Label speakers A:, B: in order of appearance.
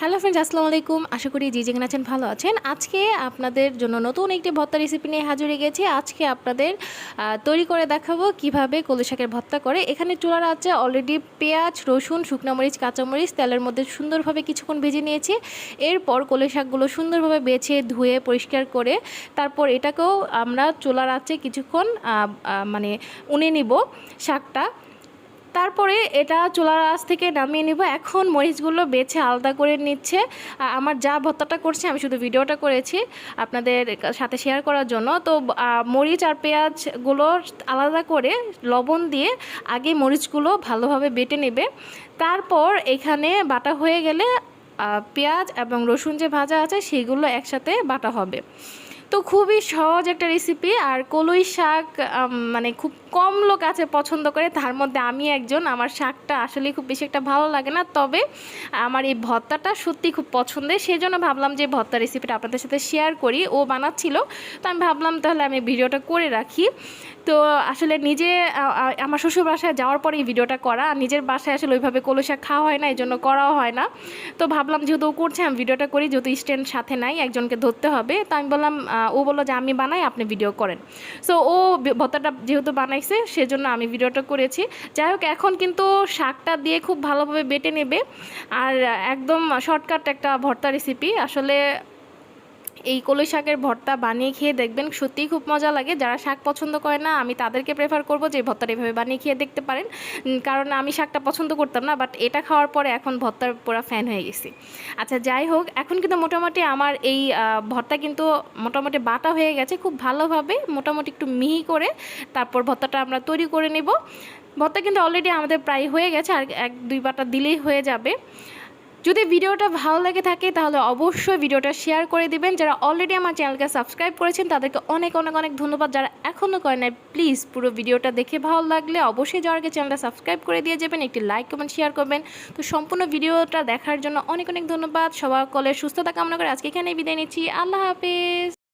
A: Hello friends, আসসালামু আলাইকুম। আশা করি যে যেখানে আছেন ভালো আছেন। আজকে আপনাদের জন্য নতুন একটি ভর্তা রেসিপি নিয়ে হাজির গেছি। আজকে আপনাদের তৈরি করে দেখাবো কীভাবে কলই শাকের ভর্তা করে। এখানে চুলার আছে অলরেডি পেঁয়াজ, রসুন, শুকনো মরিচ, কাঁচামরিচ, তেলের মধ্যে সুন্দরভাবে কিছুক্ষণ ভেজে নিয়েছি। এরপর কলই শাকগুলো সুন্দরভাবে বেছে, ধুয়ে, পরিষ্কার করে তারপর এটাকেও আমরা চুলার আছে কিছুক্ষণ মানে উনে নিব শাকটা। তারপরে এটা চুলার আঁচ থেকে নামিয়ে নিব। এখন মরিচগুলো বেছে আলাদা করে নিচ্ছে। আমার যা ভত্তাটা করছে, আমি শুধু ভিডিওটা করেছি আপনাদের সাথে শেয়ার করার জন্য। তো মরিচ আর পেঁয়াজগুলো আলাদা করে লবণ দিয়ে আগে মরিচগুলো ভালোভাবে বেটে নেবে। তারপর এখানে বাটা হয়ে গেলে পেঁয়াজ এবং রসুন যে ভাজা আছে, সেগুলো একসাথে বাটা হবে। তো খুবই সহজ একটা রেসিপি আর কলই শাক মানে খুব কম লোক আছে পছন্দ করে, তার মধ্যে আমি একজন, আমার শাকটা আসলে খুব বেশি একটা ভালো লাগে না, তবে আমার এই ভর্তাটা সত্যি খুব পছন্দের সেই জন্য ভাবলাম যে ভর্তা রেসিপিটা আপনাদের সাথে শেয়ার করি, ও বানাচ্ছিল, তো আমি ভাবলাম তাহলে আমি ভিডিওটা করে রাখি, তো আসলে নিজে আমার শ্বশুর বাসায় যাওয়ার পরে এই ভিডিওটা করা নিজের বাসায় আসলে ওইভাবে কলই শাক খাওয়া হয় না, এই জন্য করাও হয় না, তো ভাবলাম যেহেতু ও করছে, আমি ভিডিওটা করি, যেহেতু স্ট্যান্ড সাথে নাই, একজনকে ধরতে হবে, তো আমি বললাম ও বলল যে আমি বানাই, আপনি ভিডিও করেন। সো ও ভর্তাটা যেহেতু বানাইছে, সেজন্য আমি ভিডিওটা করেছি। যাই হোক, এখন কিন্তু শাকটা দিয়ে খুব ভালোভাবে বেটে নেবে। আর একদম শর্টকাট একটা ভর্তা রেসিপি আসলে এই কলই শাকের ভর্তা বানিয়ে খেয়ে দেখবেন সত্যিই খুব মজা লাগে। যারা শাক পছন্দ করে না, আমি তাদেরকে প্রেফার করব যে ভর্তাটা এভাবে বানিয়ে খেয়ে দেখতে পারেন। কারণ আমি শাকটা পছন্দ করতাম না বাট এটা খাওয়ার পরে এখন ভর্তার পুরো ফ্যান হয়ে গেছি। আচ্ছা যাই হোক, এখন কিন্তু মোটামুটি আমার এই ভর্তা কিন্তু মোটামুটি বাটা হয়ে গেছে খুব ভালোভাবে, মোটামুটি একটু মিহি করে তারপর ভর্তাটা আমরা তৈরি করে নেব। ভর্তা কিন্তু অলরেডি আমাদের প্রায় হয়ে গেছে, আর এক, দুই বাটা দিলেই হয়ে যাবে। যদি ভিডিওটা ভালো লাগে থাকে, তাহলে অবশ্যই ভিডিওটা শেয়ার করে দিবেন। যারা অলরেডি আমার চ্যানেলকে সাবস্ক্রাইব করেছেন, তাদেরকে অনেক অনেক অনেক ধন্যবাদ। যারা এখনও করে নাই প্লিজ পুরো ভিডিওটা দেখে ভালো লাগলে অবশ্যই যাওয়ার আগে চ্যানেলটা সাবস্ক্রাইব করে দিয়ে যাবেন, একটি লাইক কমেন্ট শেয়ার করবেন। তো সম্পূর্ণ ভিডিওটা দেখার জন্য অনেক অনেক ধন্যবাদ। সবার কলের সুস্থতা কামনা করে আজকে এখানেই বিদায় নিচ্ছি। আল্লাহ হাফেজ।